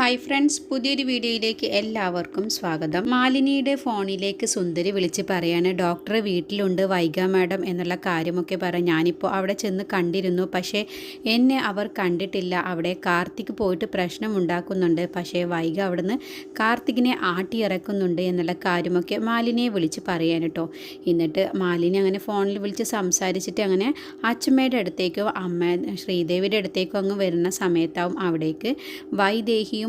Hi friends പുതിയൊരു വീഡിയോയിലേക്ക് എല്ലാവർക്കും സ്വാഗതം. മാലിനിയുടെ ഫോണിലേക്ക് സുന്ദരി വിളിച്ച് പറയാണ് ഡോക്ടർ വീട്ടിലുണ്ട് വൈഗ മാഡം എന്നുള്ള കാര്യമൊക്കെ പറയാം ഞാനിപ്പോൾ അവിടെ ചെന്ന് കണ്ടിരുന്നു. പക്ഷേ എന്നെ അവർ കണ്ടിട്ടില്ല. അവിടെ കാർത്തിക് പോയിട്ട് പ്രശ്നം ഉണ്ടാക്കുന്നുണ്ട് പക്ഷേ വൈഗ അവിടുന്ന് കാർത്തികിനെ ആട്ടിയിറക്കുന്നുണ്ട് എന്നുള്ള കാര്യമൊക്കെ മാലിനിയെ വിളിച്ച് പറയാൻ കേട്ടോ. എന്നിട്ട് മാലിനി അങ്ങനെ ഫോണിൽ വിളിച്ച് സംസാരിച്ചിട്ട് അങ്ങനെ അച്ഛമ്മയുടെ അടുത്തേക്കോ അമ്മ ശ്രീദേവിയുടെ അടുത്തേക്കോ അങ്ങ് വരുന്ന സമയത്താവും അവിടേക്ക് വൈദേഹിയും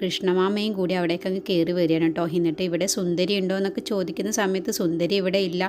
കൃഷ്ണമാമയും കൂടി അവിടേക്ക് അങ്ങ് കയറി വരികയാണ് കേട്ടോ. എന്നിട്ട് ഇവിടെ സുന്ദരി ഉണ്ടോ എന്നൊക്കെ ചോദിക്കുന്ന സമയത്ത് സുന്ദരി ഇവിടെ ഇല്ല.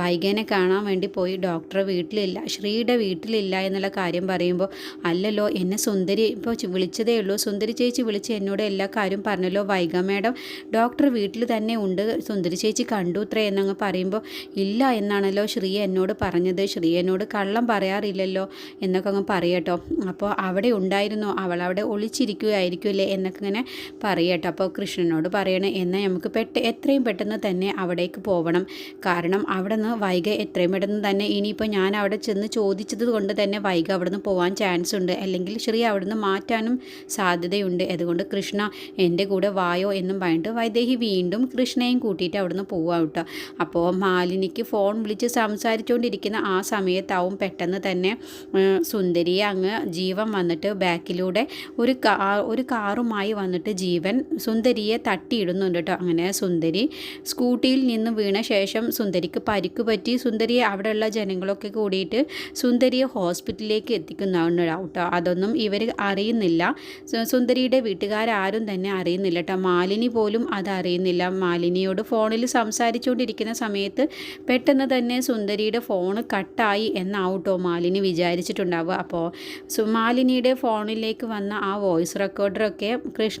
വൈകേനെ കാണാൻ വേണ്ടി പോയി. ഡോക്ടറെ വീട്ടിലില്ല. ശ്രീയുടെ വീട്ടിലില്ല എന്നുള്ള കാര്യം പറയുമ്പോൾ അല്ലല്ലോ എന്നെ സുന്ദരി ഇപ്പോൾ വിളിച്ചതേ ഉള്ളൂ. സുന്ദരി ചേച്ചി വിളിച്ച് എന്നോട് എല്ലാ കാര്യവും പറഞ്ഞല്ലോ. വൈഗ മേഡം ഡോക്ടർ വീട്ടിൽ തന്നെ ഉണ്ട്. സുന്ദരി ചേച്ചി കണ്ടു ഇത്രേ എന്നങ്ങ് പറയുമ്പോൾ ഇല്ല എന്നാണല്ലോ ശ്രീ എന്നോട് പറഞ്ഞത്. ശ്രീ എന്നോട് കള്ളം പറയാറില്ലല്ലോ എന്നൊക്കെ അങ്ങ് പറയട്ടോ അപ്പോൾ അവിടെ ഉണ്ടായിരുന്നു. അവൾ അവിടെ ഒളിച്ചിരിക്കുകയായിരിക്കുമല്ലേ എന്നൊക്കെ ഇങ്ങനെ പറയട്ടോ. അപ്പോൾ കൃഷ്ണനോട് പറയണേ എന്നാൽ നമുക്ക് പെട്ട് എത്രയും പെട്ടെന്ന് തന്നെ അവിടേക്ക് പോകണം കാരണം അവിടെ നിന്ന് വൈഗ എത്രയും പെട്ടെന്ന് തന്നെ ഇനിയിപ്പോൾ ഞാൻ അവിടെ ചെന്ന് ചോദിച്ചത് കൊണ്ട് തന്നെ വൈഗ അവിടെ നിന്ന് പോകാൻ ചാൻസ് ഉണ്ട്. അല്ലെങ്കിൽ ശ്രീ അവിടെ നിന്ന് മാറ്റാനും സാധ്യതയുണ്ട്. അതുകൊണ്ട് കൃഷ്ണ എന്റെ കൂടെ വായോ എന്നും പറഞ്ഞിട്ട് വൈദേഹി വീണ്ടും കൃഷ്ണയും കൂട്ടിയിട്ട് അവിടുന്ന് പോവാം കേട്ടോ. അപ്പോൾ മാലിനിക്ക് ഫോൺ വിളിച്ച് സംസാരിച്ചുകൊണ്ടിരിക്കുന്ന ആ സമയത്താവും പെട്ടെന്ന് തന്നെ സുന്ദരി സുന്ദരിയെ അങ്ങ് ജീവൻ വന്നിട്ട് ബാക്കിലൂടെ ഒരു കാ ഒരു കാറുമായി വന്നിട്ട് ജീവൻ സുന്ദരിയെ തട്ടിയിടുന്നുണ്ട് കേട്ടോ അങ്ങനെ സുന്ദരി സ്കൂട്ടിയിൽ നിന്ന് വീണ ശേഷം സുന്ദരിക്ക് പരിക്ക് പറ്റി. സുന്ദരിയെ അവിടെയുള്ള ജനങ്ങളൊക്കെ കൂടിയിട്ട് സുന്ദരിയെ ഹോസ്പിറ്റലിലേക്ക് എത്തിക്കുന്നതാണ് കേട്ടോ അതൊന്നും ഇവർ അറിയുന്നില്ല. സുന്ദരിയുടെ വീട്ടുകാരും തന്നെ അറിയുന്നില്ല കേട്ടോ മാലിനി പോലും അത് അറിയുന്നില്ല. മാലിനിയോട് ഫോണിൽ സംസാരിച്ചുകൊണ്ടിരിക്കുന്ന സമയത്ത് പെട്ടെന്ന് തന്നെ സുന്ദരിയുടെ ഫോണ് കട്ടായി എന്നാവട്ടോ മാലിനി വിചാരിച്ചിട്ടുണ്ടാവുക. അപ്പോൾ മാലിനിയുടെ ഫോണിലേക്ക് വന്ന ആ വോയിസ് റെക്കോർഡറൊക്കെ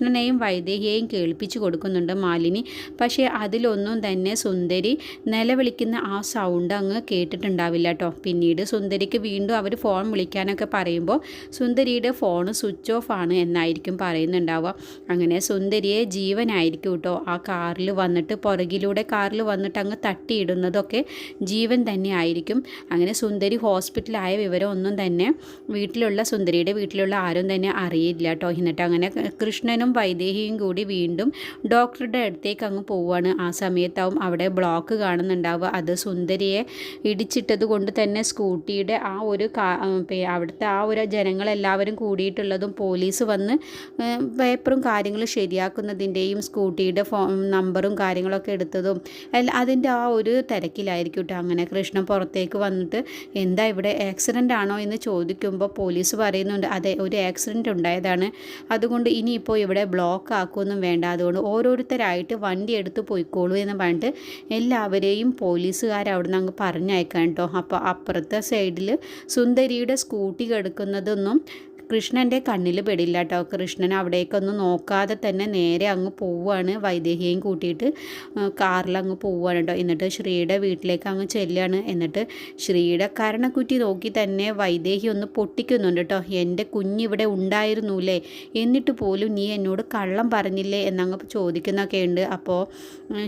കൃഷ്ണനെയും വൈദേഹിയെയും കേൾപ്പിച്ചു കൊടുക്കുന്നുണ്ട് മാലിനി. പക്ഷേ അതിലൊന്നും തന്നെ സുന്ദരി നിലവിളിക്കുന്ന ആ സൗണ്ട് അങ്ങ് കേട്ടിട്ടുണ്ടാവില്ല കേട്ടോ പിന്നീട് സുന്ദരിക്ക് വീണ്ടും അവർ ഫോൺ വിളിക്കാനൊക്കെ പറയുമ്പോൾ സുന്ദരിയുടെ ഫോൺ സ്വിച്ച് ഓഫ് ആണ് എന്നായിരിക്കും പറയുന്നുണ്ടാവുക. അങ്ങനെ സുന്ദരിയെ ജീവനായിരിക്കും കേട്ടോ ആ കാറിൽ വന്നിട്ട് പുറകിലൂടെ കാറിൽ വന്നിട്ട് അങ്ങ് തട്ടിയിടുന്നതൊക്കെ ജീവൻ തന്നെ ആയിരിക്കും. അങ്ങനെ സുന്ദരി ഹോസ്പിറ്റലായ വിവരം ഒന്നും തന്നെ വീട്ടിലുള്ള സുന്ദരിയുടെ വീട്ടിലുള്ള ആരും തന്നെ അറിയില്ല കേട്ടോ എന്നിട്ട് അങ്ങനെ കൃഷ്ണനും വൈദേഹിയും കൂടി വീണ്ടും ഡോക്ടറുടെ അടുത്തേക്ക് അങ്ങ് പോവുകയാണ്. ആ സമയത്താവും അവിടെ ബ്ലോക്ക് കാണുന്നുണ്ടാവുക. അത് സുന്ദരിയെ ഇടിച്ചിട്ടത് കൊണ്ട് തന്നെ സ്കൂട്ടിയുടെ ആ ഒരു അവിടുത്തെ ആ ഒരു ജനങ്ങളെല്ലാവരും കൂടിയിട്ടുള്ളതും പോലീസ് വന്ന് പേപ്പറും കാര്യങ്ങളും ശരിയാക്കുന്നതിന്റെയും സ്കൂട്ടിയുടെ ഫോ നമ്പറും കാര്യങ്ങളൊക്കെ എടുത്തതും അതിന്റെ ആ ഒരു തിരക്കിലായിരിക്കും കേട്ടോ. അങ്ങനെ കൃഷ്ണൻ പുറത്തേക്ക് വന്നിട്ട് എന്താ ഇവിടെ ആക്സിഡന്റ് ആണോ എന്ന് ചോദിക്കുമ്പോൾ പോലീസ് പറയുന്നുണ്ട്. അതെ ഒരു ആക്സിഡന്റ് ഉണ്ടായതാണ്. അതുകൊണ്ട് ഇനിയിപ്പോൾ ഇവിടെ ബ്ലോക്ക് ആക്കുകയൊന്നും വേണ്ട അതുകൊണ്ട് ഓരോരുത്തരായിട്ട് വണ്ടി എടുത്ത് പോയിക്കോളൂ എന്ന് പറഞ്ഞിട്ട് എല്ലാവരെയും പോലീസുകാർ അവിടെ നിന്ന് അങ്ങ് പറഞ്ഞയക്കാൻ കേട്ടോ. അപ്പോൾ അപ്പുറത്തെ സൈഡിൽ സുന്ദരിയുടെ സ്കൂട്ടി കിടക്കുന്നതൊന്നും കൃഷ്ണന്റെ കണ്ണിൽ പെടില്ല കേട്ടോ കൃഷ്ണൻ അവിടേക്കൊന്നും നോക്കാതെ തന്നെ നേരെ അങ്ങ് പോവുകയാണ് വൈദേഹിയെയും കൂട്ടിയിട്ട് കാറിൽ അങ്ങ് പോവുകയാണ് കേട്ടോ എന്നിട്ട് ശ്രീയുടെ വീട്ടിലേക്ക് അങ്ങ് ചെല്ലുകയാണ് എന്നിട്ട് ശ്രീയുടെ കരണക്കുറ്റി നോക്കി തന്നെ വൈദേഹി ഒന്ന് പൊട്ടിക്കുന്നുണ്ട് കേട്ടോ എന്റെ കുഞ്ഞിവിടെ ഉണ്ടായിരുന്നുല്ലേ എന്നിട്ട് പോലും നീ എന്നോട് കള്ളം പറഞ്ഞില്ലേ? എന്നങ്ങ് ചോദിക്കുന്നൊക്കെ ഉണ്ട്. അപ്പോൾ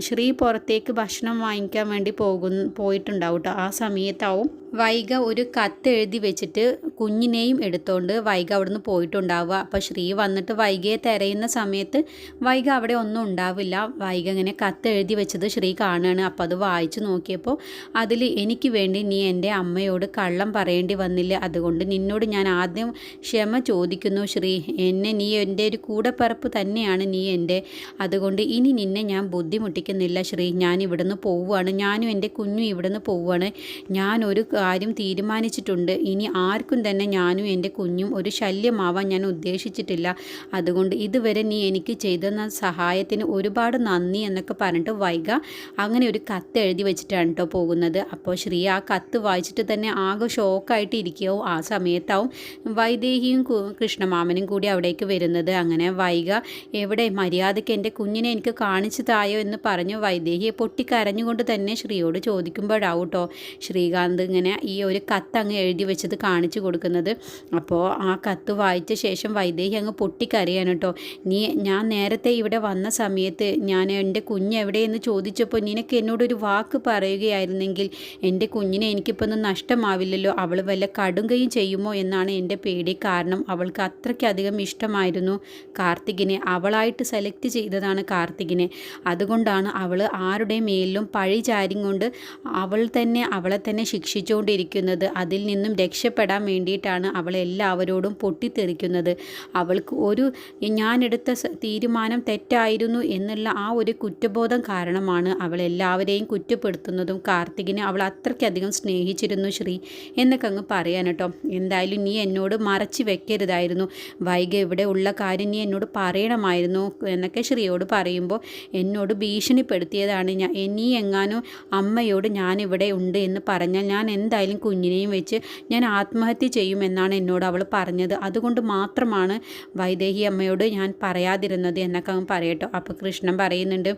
ശ്രീ പുറത്തേക്ക് ഭക്ഷണം വാങ്ങിക്കാൻ വേണ്ടി പോകുന്ന പോയിട്ടുണ്ടാവും കേട്ടോ ആ സമയത്താവും വൈഗ ഒരു കത്ത് എഴുതി വെച്ചിട്ട് കുഞ്ഞിനെയും എടുത്തോണ്ട് വൈഗ അവിടുന്ന് പോയിട്ടുണ്ടാവുക. അപ്പോൾ ശ്രീ വന്നിട്ട് വൈഗയെ തിരയുന്ന സമയത്ത് വൈഗ അവിടെ ഒന്നും ഉണ്ടാവില്ല. വൈഗ ഇങ്ങനെ കത്ത് എഴുതി വെച്ചത് ശ്രീ കാണുകയാണ് അപ്പോൾ അത് വായിച്ചു നോക്കിയപ്പോൾ അതിൽ എനിക്ക് വേണ്ടി നീ എന്റെ അമ്മയോട് കള്ളം പറയേണ്ടി വന്നില്ല. അതുകൊണ്ട് നിന്നോട് ഞാൻ ആദ്യം ക്ഷമ ചോദിക്കുന്നു ശ്രീ. എന്നെ നീ എന്റെ ഒരു കൂടപ്പറപ്പ് തന്നെയാണ് നീ എന്റെ. അതുകൊണ്ട് ഇനി നിന്നെ ഞാൻ ബുദ്ധിമുട്ടിക്കുന്നില്ല ശ്രീ. ഞാൻ ഇവിടുന്ന് പോവുകയാണ്. ഞാനും എന്റെ കുഞ്ഞും ഇവിടുന്ന് പോവുകയാണ്. ഞാൻ ഒരു കാര്യം തീരുമാനിച്ചിട്ടുണ്ട്. ഇനി ആർക്കും തന്നെ ഞാനും എന്റെ കുഞ്ഞും ഒരു ശല്യമാവാൻ ഞാൻ ഉദ്ദേശിച്ചിട്ടില്ല. അതുകൊണ്ട് ഇതുവരെ നീ എനിക്ക് ചെയ്തെന്ന സഹായത്തിന് ഒരുപാട് നന്ദി എന്നൊക്കെ പറഞ്ഞിട്ട് വൈക അങ്ങനെ ഒരു കത്ത് എഴുതി വെച്ചിട്ടാണ് കേട്ടോ പോകുന്നത്. അപ്പോൾ ശ്രീ ആ കത്ത് വായിച്ചിട്ട് തന്നെ ആകെ ഷോക്കായിട്ട് ഇരിക്കുകയാവും ആ സമയത്താവും വൈദേഹിയും കൃഷ്ണമാമനും കൂടി അവിടേക്ക് വരുന്നത്. അങ്ങനെ വൈക എവിടെ? മര്യാദയ്ക്ക് എന്റെ കുഞ്ഞിനെ എനിക്ക് കാണിച്ചു തായോ? എന്ന് പറഞ്ഞു വൈദേഹിയെ പൊട്ടിക്കരഞ്ഞുകൊണ്ട് തന്നെ ശ്രീയോട് ചോദിക്കുമ്പോഴാവും കേട്ടോ. ശ്രീകാന്ത് ഇങ്ങനെ ഇങ്ങനെ ഈ ഒരു കത്ത് അങ്ങ് എഴുതി വെച്ചത് കാണിച്ചു കൊടുക്കുന്നത്. അപ്പോൾ ആ കത്ത് വായിച്ച ശേഷം വൈദേഹി അങ്ങ് പൊട്ടിക്കരയാണ് കേട്ടോ. നീ ഞാൻ നേരത്തെ ഇവിടെ വന്ന സമയത്ത് ഞാൻ എന്റെ കുഞ്ഞ് എവിടെയെന്ന് ചോദിച്ചപ്പോൾ നിനക്ക് എന്നോടൊരു വാക്ക് പറയുകയായിരുന്നെങ്കിൽ എന്റെ കുഞ്ഞിനെ എനിക്കിപ്പോൾ ഒന്നും നഷ്ടമാവില്ലല്ലോ. അവൾ വല്ല കടുങ്കയും ചെയ്യുമോ എന്നാണ് എന്റെ പേടി. കാരണം അവൾക്ക് അത്രയ്ക്കധികം ഇഷ്ടമായിരുന്നു കാർത്തികിനെ. അവളായിട്ട് സെലക്ട് ചെയ്തതാണ് കാർത്തികിനെ. അതുകൊണ്ടാണ് അവൾ ആരുടെ മേലിലും പഴി ചാരിയും കൊണ്ട് അവൾ തന്നെ അവളെ തന്നെ ശിക്ഷിച്ചുകൊണ്ടിരിക്കുന്നത് അതിൽ നിന്നും രക്ഷപ്പെടാൻ വേണ്ടിയിട്ടാണ് അവൾ എല്ലാവരോടും പൊട്ടിത്തെറിക്കുന്നത്. അവൾക്ക് ഒരു ഞാനെടുത്ത തീരുമാനം തെറ്റായിരുന്നു എന്നുള്ള ആ ഒരു കുറ്റബോധം കാരണമാണ് അവൾ എല്ലാവരെയും കുറ്റപ്പെടുത്തുന്നതും കാർത്തികിനെ അവൾ അത്രയ്ക്കധികം സ്നേഹിച്ചിരുന്നു ശ്രീ എന്നൊക്കെ അങ്ങ് പറയാൻ കേട്ടോ. എന്തായാലും നീ എന്നോട് മറച്ചു വെക്കരുതായിരുന്നു. വൈകി ഇവിടെ ഉള്ള കാര്യം നീ എന്നോട് പറയണമായിരുന്നു എന്നൊക്കെ ശ്രീയോട് പറയുമ്പോൾ എന്നോട് ഭീഷണിപ്പെടുത്തിയതാണ്. ഞാൻ നീ എങ്ങാനും അമ്മയോട് ഞാനിവിടെ ഉണ്ട് എന്ന് പറഞ്ഞാൽ ഞാൻ എന്തായാലും കുഞ്ഞിനെയും വെച്ച് ഞാൻ ആത്മഹത്യ ചെയ്യുമെന്നാണ് എന്നോട് അവൾ പറഞ്ഞത്. അതുകൊണ്ട് മാത്രമാണ് വൈദേഹി അമ്മയോട് ഞാൻ പറയാതിരുന്നത് എന്നൊക്കെ അവൻ പറയട്ടോ. അപ്പോൾ കൃഷ്ണൻ പറയുന്നുണ്ട്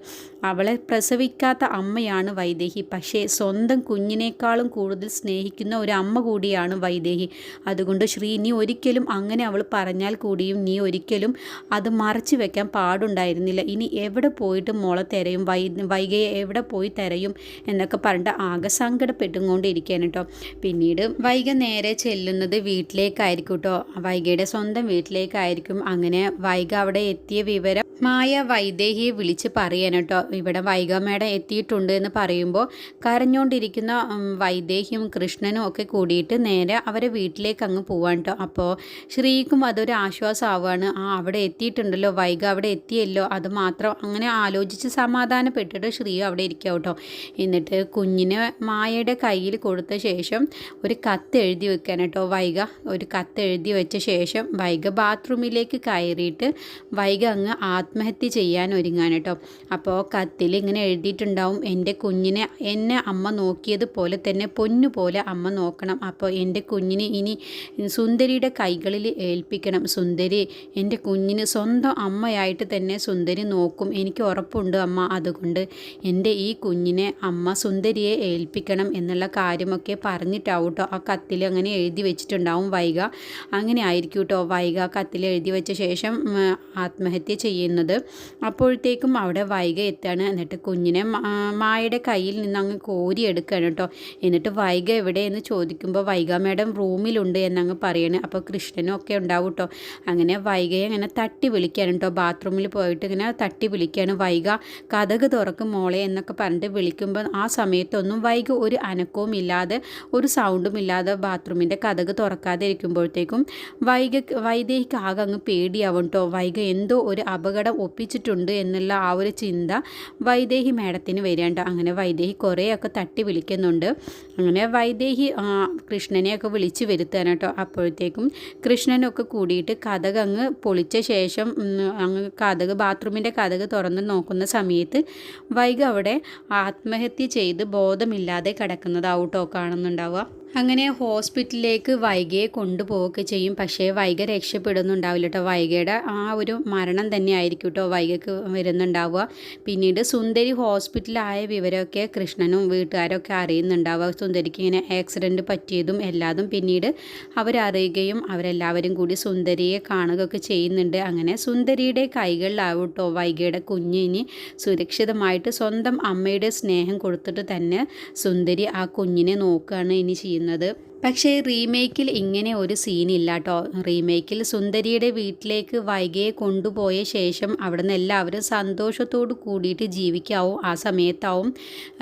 അവളെ പ്രസവിക്കാത്ത അമ്മയാണ് വൈദേഹി. പക്ഷേ സ്വന്തം കുഞ്ഞിനേക്കാളും കൂടുതൽ സ്നേഹിക്കുന്ന ഒരു അമ്മ കൂടിയാണ് വൈദേഹി. അതുകൊണ്ട് ശ്രീ നീ ഒരിക്കലും അങ്ങനെ അവൾ പറഞ്ഞാൽ കൂടിയും നീ ഒരിക്കലും അത് മറച്ചു വെക്കാൻ പാടുണ്ടായിരുന്നില്ല. ഇനി എവിടെ പോയിട്ട് മോളെ തരയും വൈ വൈകയെ എവിടെ പോയി തരയും എന്നൊക്കെ പറഞ്ഞിട്ട് ആകെ സങ്കടപ്പെട്ടും കേട്ടോ പിന്നീട് വൈഗ നേരെ ചെല്ലുന്നത് വീട്ടിലേക്കായിരിക്കും കേട്ടോ വൈകയുടെ സ്വന്തം വീട്ടിലേക്കായിരിക്കും. അങ്ങനെ വൈക അവിടെ എത്തിയ വിവരം മായ വൈദേഹിയെ വിളിച്ച് പറയാൻ കേട്ടോ. ഇവിടെ വൈക എത്തിയിട്ടുണ്ട് എന്ന് പറയുമ്പോൾ കരഞ്ഞുകൊണ്ടിരിക്കുന്ന വൈദേഹിയും കൃഷ്ണനും ഒക്കെ കൂടിയിട്ട് നേരെ അവരെ വീട്ടിലേക്ക് അങ്ങ് പോവാൻ കേട്ടോ. അപ്പോൾ ശ്രീക്കും അതൊരു ആശ്വാസമാവുകയാണ്. ആ അവിടെ എത്തിയിട്ടുണ്ടല്ലോ വൈഗ അവിടെ എത്തിയല്ലോ. അത് മാത്രം അങ്ങനെ ആലോചിച്ച് സമാധാനപ്പെട്ടിട്ട് ശ്രീ അവിടെ ഇരിക്കുക കേട്ടോ. എന്നിട്ട് കുഞ്ഞിനെ മായയുടെ കയ്യിൽ കൊടുത്ത ശേഷം ഒരു കത്ത് എഴുതി വെക്കാൻ കേട്ടോ. വൈഗ ഒരു കത്ത് എഴുതി വെച്ച ശേഷം വൈഗ ബാത്റൂമിലേക്ക് കയറിയിട്ട് വൈഗ അങ്ങ് ആത്മഹത്യ ചെയ്യാൻ ഒരുങ്ങാൻ കേട്ടോ അപ്പോൾ കത്തിൽ ഇങ്ങനെ എഴുതിയിട്ടുണ്ടാവും എന്റെ കുഞ്ഞിനെ എന്നെ അമ്മ നോക്കിയതുപോലെ തന്നെ പൊന്നു പോലെ അമ്മ നോക്കണം. അപ്പോൾ എന്റെ കുഞ്ഞിനെ ഇനി സുന്ദരിയുടെ കൈകളിൽ ഏൽപ്പിക്കണം. സുന്ദരി എന്റെ കുഞ്ഞിന് സ്വന്തം അമ്മയായിട്ട് തന്നെ സുന്ദരി നോക്കും. എനിക്ക് ഉറപ്പുണ്ട് അമ്മ. അതുകൊണ്ട് എന്റെ ഈ കുഞ്ഞിനെ അമ്മ സുന്ദരിയെ ഏൽപ്പിക്കണം എന്നുള്ള കാര്യമൊക്കെ പറഞ്ഞിട്ടാവും കേട്ടോ ആ കത്തിൽ അങ്ങനെ എഴുതി വെച്ചിട്ടുണ്ടാവും വൈക അങ്ങനെ ആയിരിക്കും കേട്ടോ വൈക കത്തിൽ എഴുതി വെച്ച ശേഷം ആത്മഹത്യ ചെയ്യുന്നത്. അപ്പോഴത്തേക്കും അവിടെ വൈഗ എത്താണ്? എന്നിട്ട് കുഞ്ഞിനെ മായയുടെ കയ്യിൽ നിന്ന് അങ്ങ് കോരിയെടുക്കുകയാണ് കേട്ടോ. എന്നിട്ട് വൈക എവിടെയെന്ന് ചോദിക്കുമ്പോൾ വൈഗ മേഡം റൂമിലുണ്ട് എന്നങ്ങ് പറയണേ. അപ്പോൾ കൃഷ്ണനും ഒക്കെ ഉണ്ടാവും കേട്ടോ. അങ്ങനെ വൈകയെ അങ്ങനെ തട്ടി വിളിക്കുകയാണ് കേട്ടോ. ബാത്റൂമിൽ പോയിട്ട് ഇങ്ങനെ തട്ടി വിളിക്കുകയാണ്. വൈഗ കഥക് തുറക്കും മോളെ എന്നൊക്കെ പറഞ്ഞിട്ട് വിളിക്കുമ്പോൾ ആ സമയത്തൊന്നും വൈഗ ഒരു അനക്കവും ഇല്ലാതെ ഒരു സൗണ്ടും ഇല്ലാതെ ബാത്റൂമിന്റെ കഥക് തുറക്കാതെ ഇരിക്കുമ്പോഴത്തേക്കും വൈഗ വൈദേഹിക്ക് ആകെ അങ്ങ് പേടിയാവും കേട്ടോ. വൈഗ എന്തോ ഒരു അപകടം ഒപ്പിച്ചിട്ടുണ്ട് എന്നുള്ള ആ ഒരു ചിന്ത വൈദേഹി മേഡത്തിന് വരേണ്ട അങ്ങനെ വൈദേഹി കുറേയൊക്കെ തട്ടി വിളിക്കുന്നുണ്ട്. അങ്ങനെ വൈദേഹി കൃഷ്ണനെയൊക്കെ വിളിച്ച് വരുത്താൻ കേട്ടോ. അപ്പോഴത്തേക്കും കൃഷ്ണനൊക്കെ കൂടിയിട്ട് കഥക് അങ്ങ് പൊളിച്ച ശേഷം അങ്ങ് കഥക് ബാത്റൂമിന്റെ കഥക് തുറന്ന് നോക്കുന്ന സമയത്ത് വൈകി അവിടെ ആത്മഹത്യ ചെയ്ത് ബോധമില്ലാതെ കിടക്കുന്നതാവട്ടോ കാണുന്നുണ്ടാവുക അങ്ങനെ ഹോസ്പിറ്റലിലേക്ക് വൈകയെ കൊണ്ടുപോവുകയൊക്കെ ചെയ്യും. പക്ഷേ വൈക രക്ഷപ്പെടുന്നുണ്ടാവില്ല കേട്ടോ. വൈകയുടെ ആ ഒരു മരണം തന്നെ ആയിരിക്കും കേട്ടോ വൈഗയ്ക്ക് വരുന്നുണ്ടാവുക. പിന്നീട് സുന്ദരി ഹോസ്പിറ്റലായ വിവരമൊക്കെ കൃഷ്ണനും വീട്ടുകാരൊക്കെ അറിയുന്നുണ്ടാവുക. സുന്ദരിക്ക് ഇങ്ങനെ ആക്സിഡന്റ് പറ്റിയതും എല്ലാതും പിന്നീട് അവരറിയുകയും അവരെല്ലാവരും കൂടി സുന്ദരിയെ കാണുകയൊക്കെ ചെയ്യുന്നുണ്ട്. അങ്ങനെ സുന്ദരിയുടെ കൈകളിലാവും കേട്ടോ വൈകയുടെ കുഞ്ഞിനി സുരക്ഷിതമായിട്ട് സ്വന്തം അമ്മയുടെ സ്നേഹം കൊടുത്തിട്ട് തന്നെ സുന്ദരി ആ കുഞ്ഞിനെ നോക്കുകയാണ് ഇനി ചെയ്യുന്നത്. ചെയ്യുന്നത് പക്ഷേ റീമേക്കിൽ ഇങ്ങനെ ഒരു സീനില്ല കേട്ടോ റീമേക്കിൽ സുന്ദരിയുടെ വീട്ടിലേക്ക് വൈകയെ കൊണ്ടുപോയ ശേഷം അവിടെ നിന്ന് എല്ലാവരും സന്തോഷത്തോടു കൂടിയിട്ട് ജീവിക്കാവും. ആ സമയത്താവും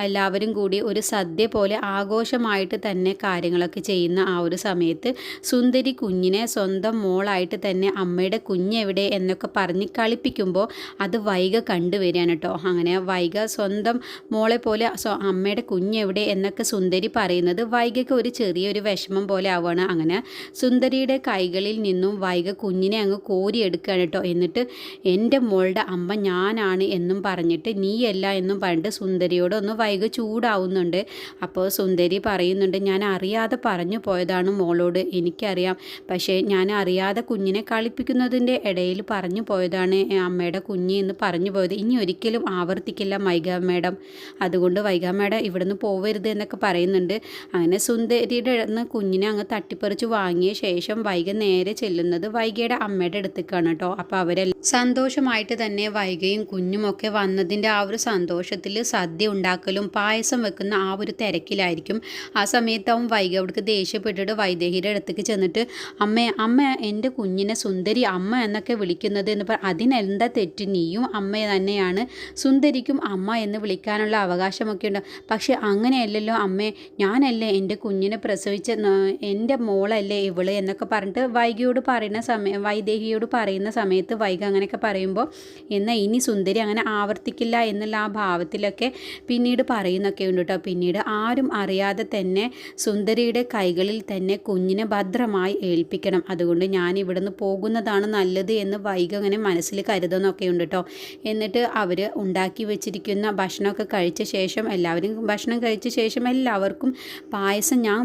എല്ലാവരും കൂടി ഒരു സദ്യ പോലെ ആഘോഷമായിട്ട് തന്നെ കാര്യങ്ങളൊക്കെ ചെയ്യുന്ന ആ ഒരു സമയത്ത് സുന്ദരി കുഞ്ഞിനെ സ്വന്തം മോളായിട്ട് തന്നെ അമ്മയുടെ കുഞ്ഞെവിടെ എന്നൊക്കെ പറഞ്ഞ് കളിപ്പിക്കുമ്പോൾ അത് വൈക കണ്ടുവരികയാണ് കേട്ടോ. അങ്ങനെ വൈക സ്വന്തം മോളെ പോലെ അമ്മയുടെ കുഞ്ഞെവിടെ എന്നൊക്കെ സുന്ദരി പറയുന്നത് വൈകയ്ക്ക് ഒരു ചെറിയൊരു വിഷമം പോലെ ആവുകയാണ്. അങ്ങനെ സുന്ദരിയുടെ കൈകളിൽ നിന്നും വൈക കുഞ്ഞിനെ അങ്ങ് കോരിയെടുക്കുകയാണ് കേട്ടോ. എന്നിട്ട് എന്റെ മോളുടെ അമ്മ ഞാനാണ് എന്നും പറഞ്ഞിട്ട് നീയല്ല എന്നും പറഞ്ഞിട്ട് സുന്ദരിയോട് ഒന്ന് വൈക ചൂടാവുന്നുണ്ട്. അപ്പോൾ സുന്ദരി പറയുന്നുണ്ട് ഞാൻ അറിയാതെ പറഞ്ഞു പോയതാണ് മോളോട്. എനിക്കറിയാം. പക്ഷേ ഞാൻ അറിയാതെ കുഞ്ഞിനെ കളിപ്പിക്കുന്നതിന്റെ ഇടയിൽ പറഞ്ഞു പോയതാണ് അമ്മയുടെ കുഞ്ഞ് എന്ന് പറഞ്ഞു പോയത്. ഇനി ഒരിക്കലും ആവർത്തിക്കില്ല വൈഗ മേഡം. അതുകൊണ്ട് വൈഗ മേഡം ഇവിടുന്ന് പോവരുത് എന്നൊക്കെ പറയുന്നുണ്ട്. അങ്ങനെ സുന്ദരിയുടെ കുഞ്ഞിനെ അങ്ങ് തട്ടിപ്പറിച്ച് വാങ്ങിയ ശേഷം വൈഗ നേരെ ചെല്ലുന്നത് വൈഗയുടെ അമ്മയുടെ അടുത്തേക്കാണ് കേട്ടോ. അപ്പോൾ അവരെല്ലാം സന്തോഷമായിട്ട് തന്നെ വൈഗയും കുഞ്ഞും ഒക്കെ വന്നതിന്റെ ആ ഒരു സന്തോഷത്തിൽ സദ്യ ഉണ്ടാക്കലും പായസം വെക്കുന്ന ആ ഒരു തിരക്കിലായിരിക്കും. ആ സമയത്താവും വൈഗ അവിടേക്ക് ദേഷ്യപ്പെട്ടിട്ട് വൈദേഹിയുടെ അടുത്തേക്ക് ചെന്നിട്ട് അമ്മ അമ്മ എന്റെ കുഞ്ഞിനെ സുന്ദരി അമ്മ എന്നൊക്കെ വിളിക്കുന്നത് എന്ന് പറ അതിനെന്താ തെറ്റ്? നീയും അമ്മ തന്നെയാണ് സുന്ദരിക്കും അമ്മ എന്ന് വിളിക്കാനുള്ള അവകാശമൊക്കെ ഉണ്ട്? പക്ഷേ അങ്ങനെയല്ലല്ലോ അമ്മേ ഞാനല്ലേ എന്റെ കുഞ്ഞിനെ പ്രസവിച്ച ന- എന്റെ മോളല്ലേ ഇവൾ? എന്നൊക്കെ പറഞ്ഞിട്ട് വൈകിയോട് പറയുന്ന സമയം വൈദേഹിയോട് പറയുന്ന സമയത്ത് വൈകി അങ്ങനെയൊക്കെ പറയുമ്പോൾ എന്നാൽ ഇനി സുന്ദരി അങ്ങനെ ആവർത്തിക്കില്ല എന്നുള്ള ആ ഭാവത്തിലൊക്കെ പിന്നീട് പറയുന്നൊക്കെ ഉണ്ട് കേട്ടോ പിന്നീട് ആരും അറിയാതെ തന്നെ സുന്ദരിയുടെ കൈകളിൽ തന്നെ കുഞ്ഞിനെ ഭദ്രമായി ഏൽപ്പിക്കണം. അതുകൊണ്ട് ഞാൻ ഇവിടുന്ന് പോകുന്നതാണ് നല്ലത് എന്ന് വൈകി അങ്ങനെ മനസ്സിൽ കരുതുന്നൊക്കെ ഉണ്ട് കേട്ടോ എന്നിട്ട് അവർ ഉണ്ടാക്കി വെച്ചിരിക്കുന്ന ഭക്ഷണമൊക്കെ കഴിച്ച ശേഷം എല്ലാവരും ഭക്ഷണം കഴിച്ച ശേഷം എല്ലാവർക്കും പായസം ഞാൻ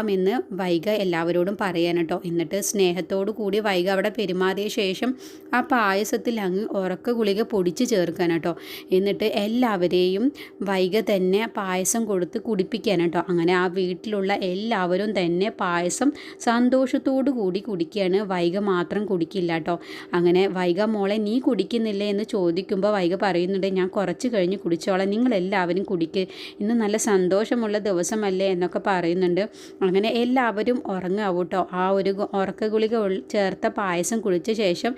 വിളമ്പാമെന്ന് വൈഗ എല്ലാവരോടും പറയാൻ കേട്ടോ എന്നിട്ട് സ്നേഹത്തോടു കൂടി വൈഗ അവിടെ പെരുമാറിയ ശേഷം ആ പായസത്തിൽ അങ്ങ് ഉറക്ക ഗുളിക പൊടിച്ച് ചേർക്കാൻ കേട്ടോ എന്നിട്ട് എല്ലാവരെയും വൈഗ തന്നെ പായസം കൊടുത്ത് കുടിപ്പിക്കാൻ കേട്ടോ അങ്ങനെ ആ വീട്ടിലുള്ള എല്ലാവരും തന്നെ പായസം സന്തോഷത്തോടു കൂടി കുടിക്കുകയാണ് വൈഗ മാത്രം കുടിക്കില്ല കേട്ടോ അങ്ങനെ വൈഗ മോളെ നീ കുടിക്കുന്നില്ലേ? എന്ന് ചോദിക്കുമ്പോൾ വൈഗ പറയുന്നുണ്ട് ഞാൻ കുറച്ച് കഴിഞ്ഞ് കുടിച്ചോളാം. നിങ്ങളെല്ലാവരും കുടിക്ക്. ഇന്ന് നല്ല സന്തോഷമുള്ള ദിവസമല്ലേ? എന്നൊക്കെ പറയുന്നുണ്ട്. അങ്ങനെ എല്ലാവരും ഉറങ്ങാവും കേട്ടോ ആ ഒരു ഉറക്ക ഗുളിക ചേർത്ത പായസം കുളിച്ച ശേഷം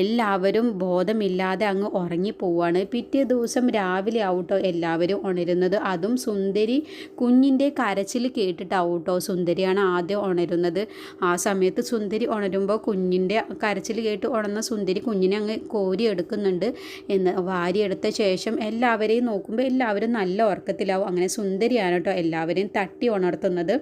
എല്ലാവരും ബോധമില്ലാതെ അങ്ങ് ഉറങ്ങിപ്പോവാണ് പിറ്റേ ദിവസം രാവിലെ ആവട്ടോ എല്ലാവരും ഉണരുന്നത്. അതും സുന്ദരി കുഞ്ഞിന്റെ കരച്ചിൽ കേട്ടിട്ടാവും കേട്ടോ സുന്ദരിയാണ് ആദ്യം ഉണരുന്നത്. ആ സമയത്ത് സുന്ദരി ഉണരുമ്പോൾ കുഞ്ഞിന്റെ കരച്ചിൽ കേട്ട് ഉണർന്ന സുന്ദരി കുഞ്ഞിനെ അങ്ങ് കോരി എടുക്കുന്നുണ്ട് എന്ന് വാരിയെടുത്ത ശേഷം എല്ലാവരെയും നോക്കുമ്പോൾ എല്ലാവരും നല്ല ഉറക്കത്തിലാവും. അങ്ങനെ സുന്ദരിയാണ് കേട്ടോ എല്ലാവരെയും തട്ടി ഉണർത്തുന്നത്.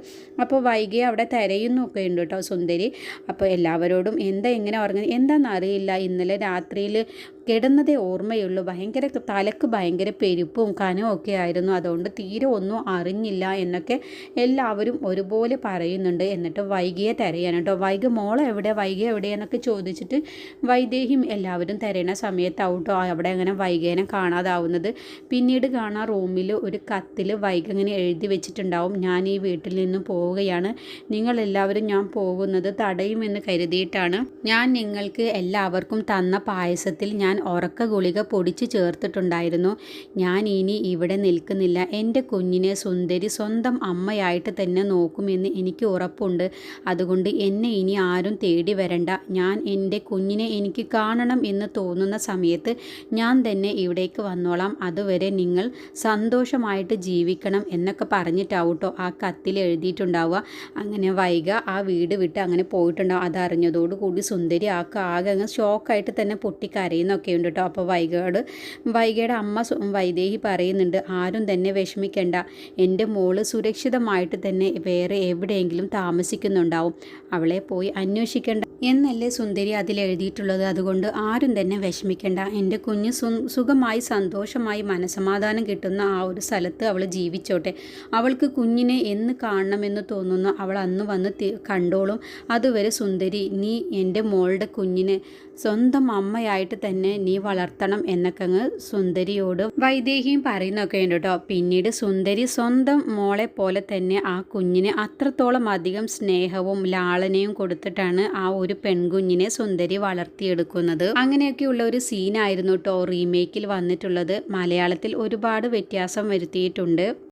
അപ്പോൾ വൈകിയെ അവിടെ തിരയുന്നൊക്കെ ഉണ്ട് കേട്ടോ സുന്ദരി. അപ്പോൾ എല്ലാവരോടും എന്താ എങ്ങനെ ഉറങ്ങുന്നത്? എന്താണെന്ന് അറിയില്ല. ഇന്നലെ രാത്രിയിൽ കിടന്നതേ ഓർമ്മയുള്ളൂ. ഭയങ്കര തലക്ക് ഭയങ്കര പെരുപ്പും കനവും ഒക്കെ ആയിരുന്നു. അതുകൊണ്ട് തീരെ ഒന്നും അറിഞ്ഞില്ല എന്നൊക്കെ എല്ലാവരും ഒരുപോലെ പറയുന്നുണ്ട്. എന്നിട്ട് വൈകിയെ തിരയാണ് കേട്ടോ. വൈകി മോളെ എവിടെ? വൈകി എവിടെ? എന്നൊക്കെ ചോദിച്ചിട്ട് വൈദേഹിയും എല്ലാവരും തിരയണ സമയത്താവട്ടോ അവിടെ അങ്ങനെ വൈകേനെ കാണാതാവുന്നത്. പിന്നീട് കാണാൻ റൂമിൽ ഒരു കത്തിൽ വൈകി അങ്ങനെ എഴുതി വെച്ചിട്ടുണ്ടാവും. ഞാൻ ഈ വീട്ടിൽ നിന്ന് പോവുകയാണ്. നിങ്ങളെല്ലാവരും ഞാൻ പോകുന്നത് തടയുമെന്ന് കരുതിയിട്ടാണ്. ഞാൻ നിങ്ങൾക്ക് എല്ലാവർക്കും തന്ന പായസത്തിൽ ഞാൻ ഉറക്ക ഗുളിക പൊടിച്ച് ചേർത്തിട്ടുണ്ടായിരുന്നു. ഞാൻ ഇനി ഇവിടെ നിൽക്കുന്നില്ല. എന്റെ കുഞ്ഞിനെ സുന്ദരി സ്വന്തം അമ്മയായിട്ട് തന്നെ നോക്കുമെന്ന് എനിക്ക് ഉറപ്പുണ്ട്. അതുകൊണ്ട് എന്നെ ഇനി ആരും തേടി വരണ്ട. ഞാൻ എന്റെ കുഞ്ഞിനെ എനിക്ക് കാണണം എന്ന് തോന്നുന്ന സമയത്ത് ഞാൻ തന്നെ ഇവിടേക്ക് വന്നോളാം. അതുവരെ നിങ്ങൾ സന്തോഷമായിട്ട് ജീവിക്കണം എന്നൊക്കെ പറഞ്ഞിട്ടാവട്ടോ ആ കത്തിൽ എഴുതിയിട്ടുണ്ടാവുക. അങ്ങനെ വൈക ആ വീട് വിട്ട് അങ്ങനെ പോയിട്ടുണ്ടാവും. അതറിഞ്ഞതോടുകൂടി സുന്ദരി ആ ആകെ അങ്ങ് ഷോക്കായിട്ട് തന്നെ പൊട്ടിക്കരയുന്നൊക്കെ ഉണ്ട് കേട്ടോ അപ്പോൾ വൈകയോട് വൈകയുടെ അമ്മ വൈദേഹി പറയുന്നുണ്ട് ആരും തന്നെ വിഷമിക്കേണ്ട. എന്റെ മോൾ സുരക്ഷിതമായിട്ട് തന്നെ വേറെ എവിടെയെങ്കിലും താമസിക്കുന്നുണ്ടാവും. അവളെ പോയി അന്വേഷിക്കേണ്ട. എന്നല്ലേ സുന്ദരി അതിൽ എഴുതിയിട്ടുള്ളത്? അതുകൊണ്ട് ആരും തന്നെ വിഷമിക്കേണ്ട. എന്റെ കുഞ്ഞ് സുഖമായി സന്തോഷമായി മനസമാധാനം കിട്ടുന്ന ആ ഒരു സ്ഥലത്ത് അവൾ ജീവിച്ചോട്ടെ. അവൾക്ക് കുഞ്ഞിനെ എന്ന് കാണണമെന്ന് തോന്നുന്നു അവൾ അന്ന് വന്ന് കണ്ടോളും. അതുവരെ സുന്ദരി നീ എന്റെ മോളുടെ കുഞ്ഞിനെ സ്വന്തം അമ്മയായിട്ട് തന്നെ നീ വളർത്തണം എന്നൊക്കെ അങ്ങ് സുന്ദരിയോട് വൈദേഹിയും പറയുന്നൊക്കെ ഉണ്ട് കേട്ടോ. പിന്നീട് സുന്ദരി സ്വന്തം മോളെ പോലെ തന്നെ ആ കുഞ്ഞിനെ അത്രത്തോളം അധികം സ്നേഹവും ലാളനയും കൊടുത്തിട്ടാണ് ആ ഒരു പെൺകുഞ്ഞിനെ സുന്ദരി വളർത്തിയെടുക്കുന്നത്. അങ്ങനെയൊക്കെയുള്ള ഒരു സീനായിരുന്നു കേട്ടോ റീമേക്കിൽ വന്നിട്ടുള്ളത്. മലയാളത്തിൽ ഒരുപാട് വ്യത്യാസം വരുത്തിയിട്ടുണ്ട്.